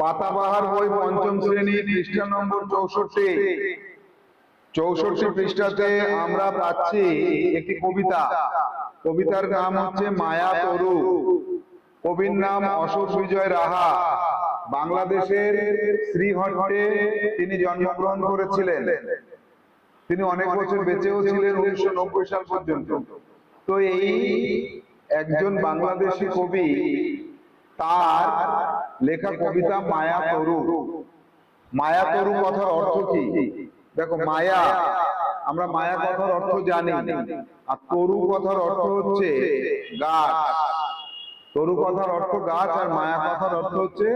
পাতাবাহার বই পঞ্চম শ্রেণি পৃষ্ঠা নম্বর চৌষট্টি। চৌষট্টি পৃষ্ঠাতে আমরা পাচ্ছি একটি কবিতা। কবিতার নাম হচ্ছে মায়া তরু। কবির নাম অশোক বিজয় রাহা। বাংলাদেশের শ্রীহট্টে তিনি জন্মগ্রহণ করেছিলেন। তিনি অনেক বছর বেঁচেও ছিলেন উনিশশো নব্বই সাল পর্যন্ত। তো এই একজন বাংলাদেশি কবি, তার লেখা কবিতা মায়া তরু। মায়া তরু কথার অর্থ কি? দেখো মায়া আমরা মায়া কথার অর্থ জানি। আর তরু কথার অর্থ হচ্ছে গাছ। তরু কথার অর্থ গাছ আর মায়া কথার অর্থ হচ্ছে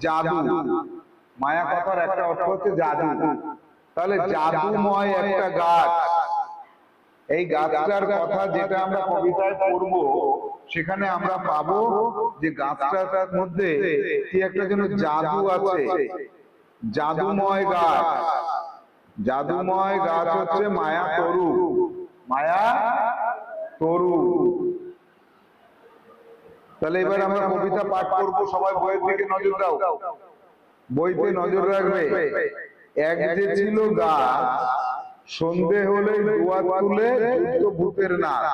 জাদু। মায়া কথার একটা অর্থ হচ্ছে জাদু। তাহলে জাদুময় একটা গাছ। এই গাছটার কথা যেটা আমরা কবিতায় পড়ব, সেখানে আমরা পাবো যে গাছটার মধ্যে কি একটা যেন জাদু আছে। জাদুময় গাছ। জাদুময় গাছ হচ্ছে মায়া তরু। মায়া তরু। তাহলে এবার আমরা কবিতা পাঠ করব, সবাই বইয়ের দিকে নজর দাও। বইতে নজর রাখবে। এক যে ছিল গাছ সন্ধে হলে দুয়ার তুলে যুদ্ধ ভূতের নাচ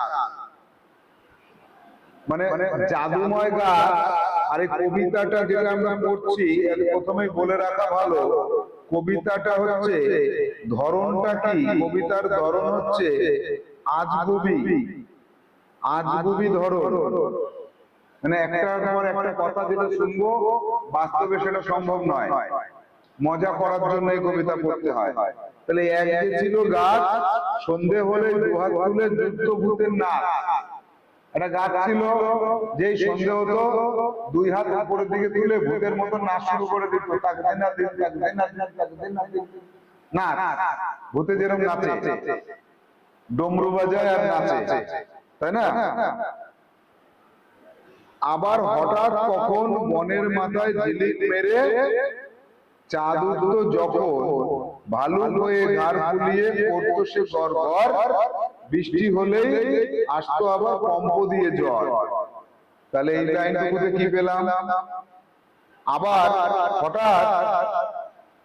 মানে জাদুময় গাছ। আর এই কবিতাটা যেটা আমরা পড়ছি এর প্রথমেই বলে রাখা ভালো। কবিতাটা হচ্ছে ধরনটা কি? কবিতার ধরন হচ্ছে আজগুবি আজগুবি ধরন মানে একটার পর একটা কথা যেটা শুনব বাস্তবে সেটা সম্ভব নয়। মজা করার জন্য এই কবিতা পড়তে হয়। তাহলে ছিল গাছ, সন্ধে হলে তুলে যুদ্ধ ভূতের একটা গাছ ছিল হতো, দুই হাত উপরের দিকে তুলে ভূতের মতো শুরু করে দিত। না ভূতে যেরকম নাচে। ডমরু বাজায় আর নাচে। তাই না? আবার হঠাৎ কখন বনের মাথায় মেরে চাঁদ উঠতো যখন হয়ে ঘাড় ফুলিয়ে পড়তো সে বৃষ্টি হলেই আসতো আবার কম্প দিয়ে তাহলে এই লাইনটুকুতে কি পেলাম? আবার হঠাৎ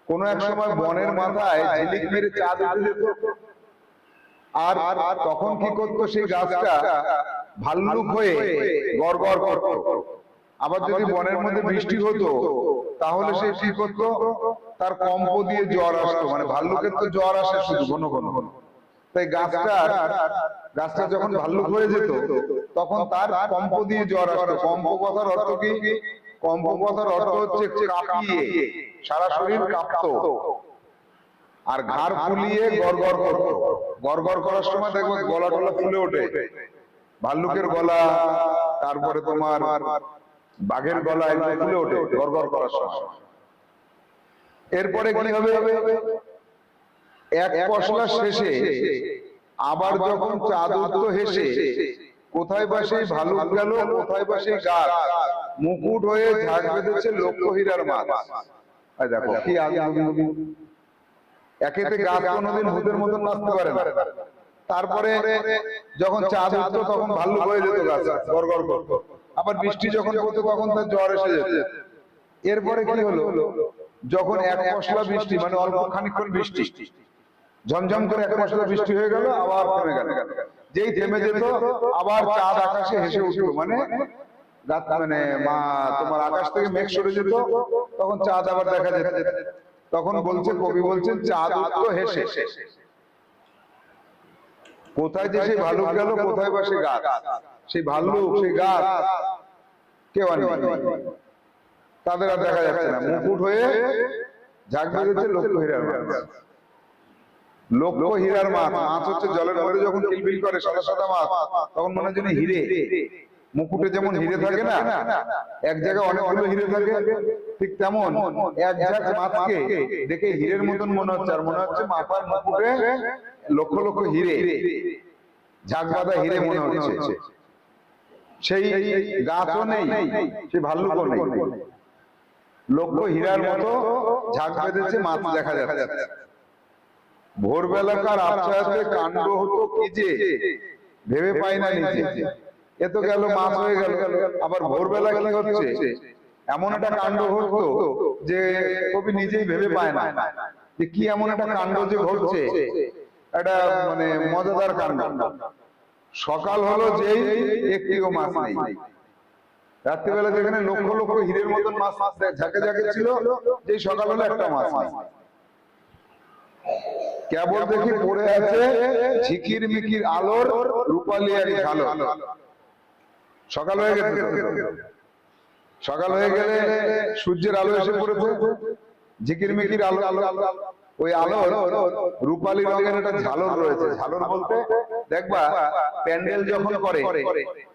কোন এক সময় বনের মাথায় মেরে চাঁদ আর তখন কি করতো সেই গাছটা? ভাল্লুক হয়ে গড় গড় করতো। আবার যদি বনের মধ্যে বৃষ্টি হতো তাহলে সে কি করতো? তার কম্প দিয়ে জ্বর আসতো মানে ভাল্লুকের তো জ্বর আসে শুধু ঘন ঘন। তাই গাছটা গাছটা যখন ভাল্লুক হয়ে যেত, তখন তার কম্প দিয়ে জ্বর আসতো। কম্প কথার অর্থ কি? কম্প কথার অর্থ হচ্ছে কাঁপিয়ে, সারা শরীর কাঁপতো। আর ঘাড় ফুলিয়ে গড়গড় করতো। গড়গড় করার সময় দেখব গলা টলা ফুলে ওঠে। ভাল্লুকের গলা, তারপরে তোমার বাঘের গলা এগুলো ফুলে ওঠে, গড়গড় করার সময়। এরপরে কি হবে? এক পশলা শেষে আবার যখন চাঁদ উঠতো হেসে, কোথায় ভালুক গেল, কোথায় গাছ, মুকুট হয়ে ঝাড় বেঁধেছে লক্ষ হীরার মাছ দেখো, কি একেতে গাছ কোনোদিন ভূতের মতন নাচতে পারে না। তারপরে যখন চাঁদ উঠতো, তখন ভাল্লুক হয়ে যেত গাছ, গড়গড় করতো। আবার বৃষ্টি যখন পড়তো তখন তার জ্বর এসে যেত। এরপরে কি হলো? যখন এক মশলা বৃষ্টি মানে অল্প খানিকক্ষণ বৃষ্টি। ঝমঝম করে এক মশলা বৃষ্টি হয়ে গেল আবার থেমে গেল। যেই থেমে যেত আবার চাঁদ আকাশে হেসে উঠল মানে রাত মানে মা তোমার আকাশ থেকে মেঘ সরে যেত তখন চাঁদ আবার দেখা যেত। তখন বলছে কবি বলছেন চাঁদ উঠল হেসে। কোথায় যে সেই ভালুক গেল কোথায় বা সেই গাছ। সেই ভাল্লুক সেই গাছ কেউ আর তাদের আর দেখা যাচ্ছে না। মুকুট হয়ে ঝাঁক বেঁধেছে লক্ষ হীরার মাছ। লক্ষ হীরার মাছ। মাছ হচ্ছে জলের মধ্যে যখন কিলবিল করে সাদা সাদা মাছ তখন মনে হয় হিরে। মুকুটে যেমন হিরে থাকে না এক জায়গায় অনেকগুলো হিরে থাকে ঠিক তেমন এক ঝাঁক মাছকে দেখে হীরের মতন মনে হচ্ছে আর মনে হচ্ছে মাথার মুকুটে লক্ষ লক্ষ হিরে। ঝাঁক বাঁধা হিরে মনে হচ্ছে। সেই গাছও নেই সেই ভাল্লুকও নেই। লক্ষ হীরার মতো ঝাঁক বেঁধেছে মাছ দেখা যাচ্ছে। ভোরবেলাকার আবছায়াতে কাণ্ড হতো কি যে? ভেবে পাই না নিজে এ তো গেল মাছ হয়ে গেল। আবার ভোরবেলা কি হচ্ছে? এমন একটা কাণ্ড ঘটতো যে কবি নিজেই ভেবে পায় না। যে কি এমন একটা কাণ্ড যে ঘটছে? একটা মানে মজাদার কাণ্ড। সকাল হলো যেই একটিও মাছ নেই। রাত্রিবেলা যেখানে লক্ষ লক্ষ হীরের মতন মাছ মাছ ঝাঁকে ঝাঁকে ছিল, যেই সকাল হলো একটা মাছ নেই। কেবল দেখি পড়ে আছে ঝিকির মিকির আলোর রূপালি এক ঝালো সকাল হয়ে গেছে সকাল হয়ে গেলে সূর্যের আলো এসে পড়েছে। ঝিকির মিকির আলো আলো আলো আলো ওই আলো রূপালি রঙের একটা ঝালর রয়েছে। ঝালর বলতে দেখবা প্যান্ডেল যখন করে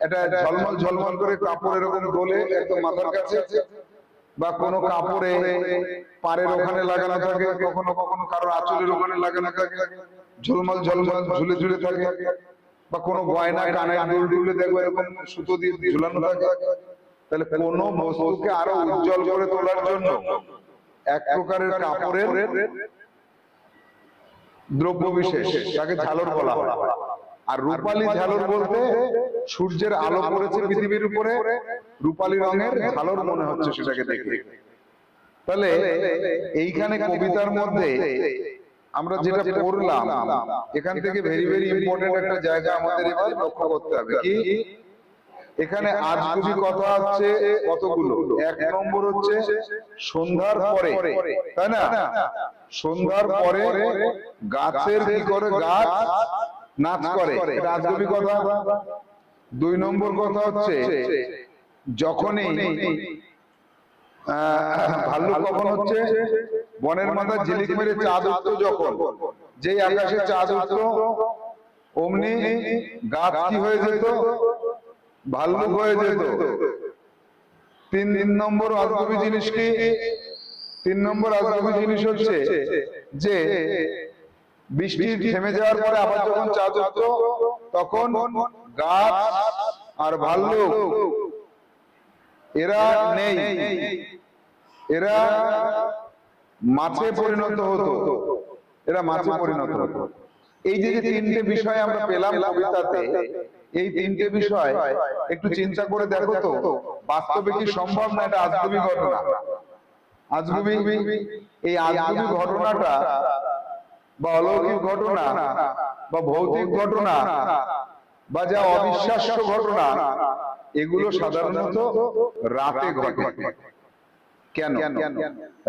এটা ঝলমল ঝলমল করে কাপড় এরকম গোলে একদম মাথার কাছে বা কোনো কাপড়ে পাড়ের ওখানে লাগানো থাকে কখনো কখনো কারোর আঁচলের ওখানে লাগানো থাকে ঝলমল ঝলমল ঝুলে ঝুলে থাকে বা কোনো গয়না কানে দুল দুলে দেখবে এরকম সুতো দিয়ে ঝুলানো থাকে। তাহলে কোন বস্তুকে আরও উজ্জ্বল করে তোলার জন্য এক প্রকারের কাপড়ের দ্রব্য বিশেষ তাকে ঝালর বলা হয়। আর রূপালী ঝালর বলতে সূর্যের আলো পড়েছে পৃথিবীর উপরে রূপালী রঙের ঝালর মনে হচ্ছে সেটাকে দেখে। তাহলে এইখানে কবিতার মধ্যে আমরা যেটা পড়লাম এখান থেকে ভেরি ভেরি ইম্পর্টেন্ট একটা জায়গা আমাদের এবার লক্ষ্য করতে হবে। কি? এখানে আজগুবি কথা হচ্ছে কতগুলো? এক নম্বর হচ্ছে সন্ধ্যার পরে তাই না? সন্ধ্যার পরে গাছের কি করে গাছ নাচ করে আজগুবি কথা। দুই নম্বর কথা হচ্ছে যখনই আহ, ভাল্লুক কখন হচ্ছে বনের মাথা ঝিলিক মেরে চাঁদ উঠতো যখন। যেই আকাশে চাঁদ উঠতো অমনি গাছ কি হয়ে যেত? ভাল্লুক হয়ে যেত। তিন তিন নম্বর আজগবি জিনিস কি? তিন নম্বর আজগবি জিনিস হচ্ছে যে বৃষ্টি থেমে যাওয়ার পরে আবার যখন চাঁদ উঠতো তখন গাছ আর ভাল্লুক এরা নেই। এরা মাছে পরিণত হতো। এরা মাছে পরিণত হতো। এই যে তিনটে বিষয় আমরা পেলাম কবিতাতে এই তিনটে বিষয় একটু চিন্তা করে দেখো তো বাস্তবে কি সম্ভব না এটা আজগুবি ঘটনা? আজগুবি এই আজগুবি ঘটনাটা বা অলৌকিক ঘটনা বা ভৌতিক ঘটনা বা যা অবিশ্বাস্য ঘটনা এগুলো সাধারণত রাতে ঘটে। কেন?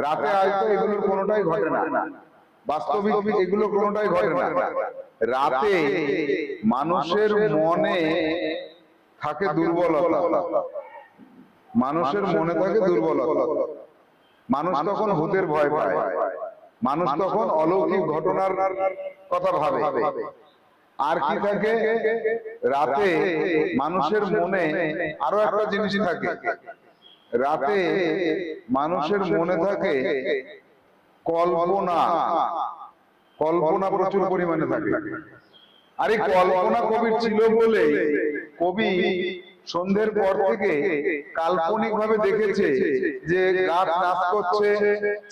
রাতে হয়তো এগুলোর কোনোটাই ঘটে না। বাস্তবিক এগুলো কোনোটাই ঘটে না। রাতে মানুষের মনে থাকে দুর্বলতা। মানুষের মনে থাকে দুর্বলতা। মানুষ তখন ভূতের ভয় পায়। মানুষ তখন অলৌকিক ঘটনার কথা ভাবে। আর কি থাকে? রাতে মানুষের মনে আরও একটা জিনিস থাকে। রাতে মানুষের মনে থাকে কল্পনা। কল্পনা প্রচুর পরিমাণে থাকে। আর এই কল্পনা কবির ছিল বলে কবি সন্ধ্যের পর থেকে কাল্পনিক ভাবে দেখেছে যে গাছ নাচ করছে,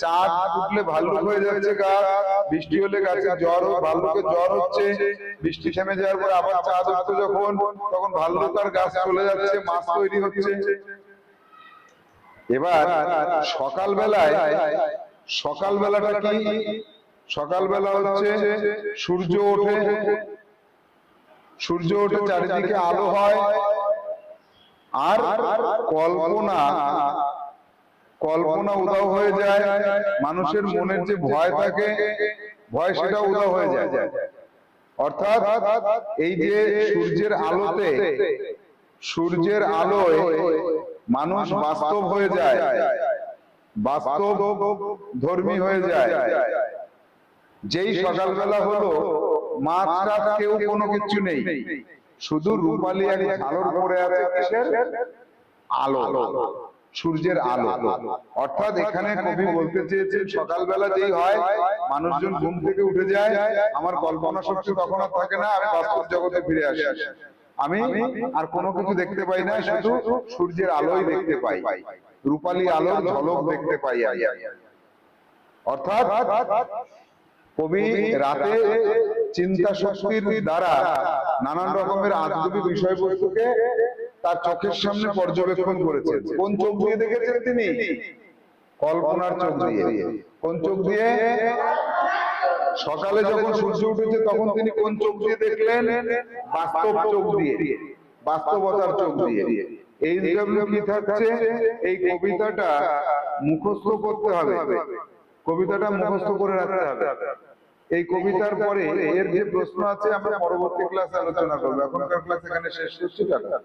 চাঁদ উঠলে ভাল্লুক হয়ে যাচ্ছে গাছ, বৃষ্টি হলে গাছে জ্বর ভাল্লুকের জ্বর হচ্ছে, বৃষ্টি থেমে যাওয়ার পর আবার চাঁদ উঠতো যখন, তখন ভাল্লুক আর গাছ চলে যাচ্ছে, মাছ তৈরি হচ্ছে। এবার সকাল সকাল বেলাটা কি? সকালবেলা হচ্ছে সূর্য ওঠে। সূর্য ওঠে, চারিদিকে আলো হয়। আর কল্পনা কল্পনা উদাও হয়ে যায়। মানুষের মনের যে ভয় থাকে, ভয় সেটা উদাও হয়ে যায়। অর্থাৎ এই যে সূর্যের আলোতে, সূর্যের আলোয় মানুষ বাস্তব হয়ে যায়। বাস্তব ধর্মী হয়ে যায়। যেই সকালবেলা হলো মাছ টাছ কেউ কোনো কিছু নেই। শুধু রূপালী এক ঝালর পড়ে আছে কিসের? আলো। সূর্যের আলো। অর্থাৎ এখানে কবি বলতে চেয়েছেন সকালবেলা যেই হয় মানুষজন ঘুম থেকে উঠে যায় আমার কল্পনা শক্তি তখন আর থাকে না আমি বাস্তব জগতে ফিরে আসি। আমি আর কোনো কিছু দেখতে পাই না শুধু সূর্যের আলোই দেখতে পাই। রূপালী আলোর ঝলক দেখতে পাই অর্থাৎ কবি রাতে চিন্তা শক্তির দ্বারা নানান রকমের আজগুবি বিষয়বস্তুকে তার চোখের সামনে পর্যবেক্ষণ করেছেন। কোন চোখ দিয়ে দেখেছেন তিনি? কল্পনার চোখ দিয়ে। কোন চোখ দিয়ে? সকালে যখন সূর্য উঠেছে তখন তিনি কোন চোখ দিয়ে দেখলেন? বাস্তব চোখ দিয়ে। বাস্তবতার চোখ দিয়ে। এই কি থাকছে এই কবিতাটা মুখস্থ করতে হবে। কবিতাটা মুখস্থ করে রাখতে হবে। এই কবিতার পরে এর যে প্রশ্ন আছে আমরা পরবর্তী ক্লাসে আলোচনা করব। এখনকার ক্লাস এখানে শেষ করছি টাটা।